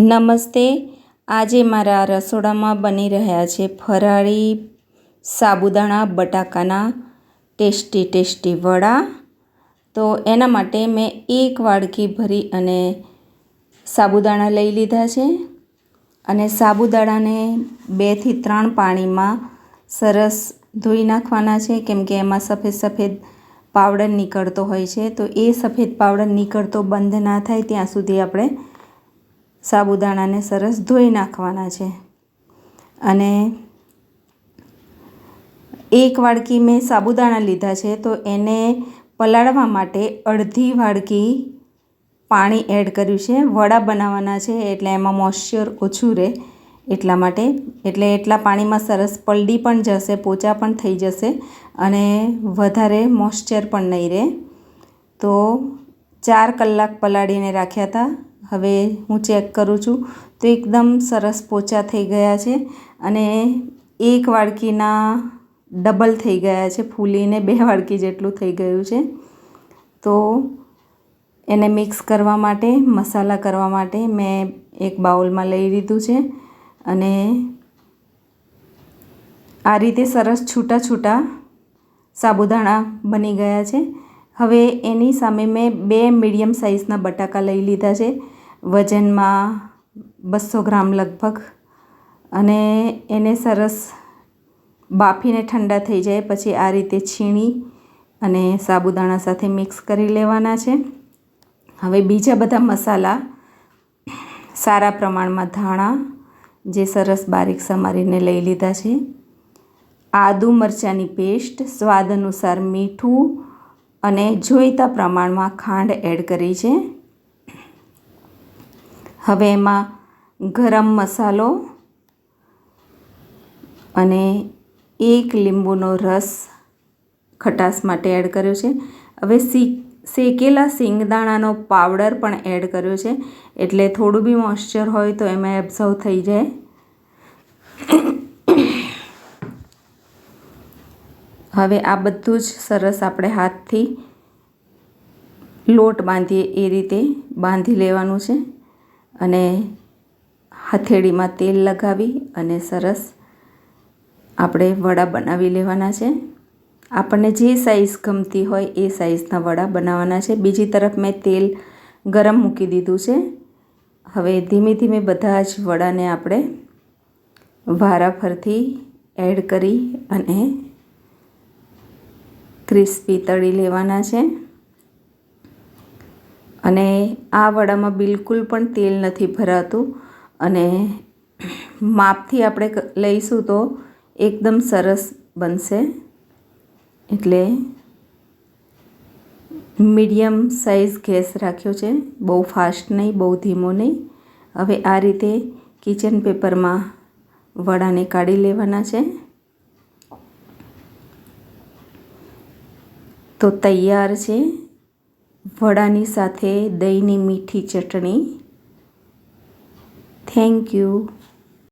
નમસ્તે. આજે મારા રસોડામાં બની રહ્યા છે ફરાળી સાબુદાણા બટાકાના ટેસ્ટી ટેસ્ટી વડા. તો એના માટે મેં એક વાડકી ભરી અને સાબુદાણા લઈ લીધા છે. અને સાબુદાણાને બેથી ત્રણ પાણીમાં સરસ ધોઈ નાખવાના છે, કેમ કે એમાં સફેદ સફેદ પાવડર નીકળતો હોય છે. તો એ સફેદ પાવડર નીકળતો બંધ ના થાય, ત્યાં સુધી આપણે સાબુદાણાને સરસ ધોઈ નાખવાના છે. અને એક વાડકી મેં સાબુદાણા લીધા છે, તો એને પલાળવા માટે અડધી વાડકી પાણી એડ કર્યું છે. વડા બનાવવાના છે, એટલે એમાં મોઇશ્ચર ઓછું રહે એટલા માટે. એટલે એટલા પાણીમાં સરસ પલડી પણ જશે, પોચા પણ થઈ જશે અને વધારે મોઇશ્ચર પણ નહીં રહે. તો ચાર કલાક પલાળીને રાખ્યા હતા. હવે હું ચેક કરું છું. તો એકદમ સરસ પોચા થઈ ગયા છે અને એક વાડકીના ડબલ થઈ ગયા છે. ફૂલીને બે વાડકી જેટલું થઈ ગયું છે. તો એને મિક્સ કરવા માટે, મસાલા કરવા માટે મેં એક બાઉલમાં લઈ લીધું છે અને આ રીતે સરસ છૂટા છૂટા સાબુદાણા બની ગયા છે. હવે એની સામે મેં બે મીડિયમ સાઇઝના બટાકા લઈ લીધા છે. વજનમાં બસો ગ્રામ લગભગ અને એને સરસ બાફીને ઠંડા થઈ જાય પછી આ રીતે છીણી અને સાબુદાણા સાથે મિક્સ કરી લેવાના છે. હવે બીજા બધા મસાલા સારા પ્રમાણમાં ધાણા, જે સરસ બારીક સમારીને લઈ લીધા છે. આદુ મરચાંની પેસ્ટ, સ્વાદ અનુસાર મીઠું અને જોઈતા પ્રમાણમાં ખાંડ એડ કરી છે. હવે એમાં ગરમ મસાલો અને એક લીંબુનો રસ ખટાશ માટે એડ કર્યો છે. હવે સી શેકેલા સિંગદાણાનો પાવડર પણ એડ કર્યો છે. એટલે થોડું બી મોઇશ્ચર હોય તો એમાં એબ્ઝર્વ થઈ જાય. હવે આ બધું જ સરસ આપણે હાથથી લોટ બાંધીએ એ રીતે બાંધી લેવાનું છે. અને હથેળીમાં તેલ લગાવી અને સરસ આપણે વડા બનાવી લેવાના છે. આપણને જે સાઈઝ ગમતી હોય એ સાઈઝના વડા બનાવવાના છે. બીજી તરફ મેં તેલ ગરમ મૂકી દીધું છે. હવે ધીમે ધીમે બધા જ વડાને આપણે વારાફરથી એડ કરી અને ક્રિસ્પી તળી લેવાના છે. અને આ વડામાં બિલકુલ પણ તેલ નથી ભરાતું અને માપથી આપણે લઈશું તો એકદમ સરસ બનશે. એટલે મીડિયમ સાઇઝ ગેસ રાખ્યો છે. બહુ ફાસ્ટ નહીં, બહુ ધીમો નહીં. હવે આ રીતે કિચન પેપરમાં વડાને કાઢી લેવાના છે. તો તૈયાર છે. વડાની સાથે દહીંની મીઠી ચટણી. Thank you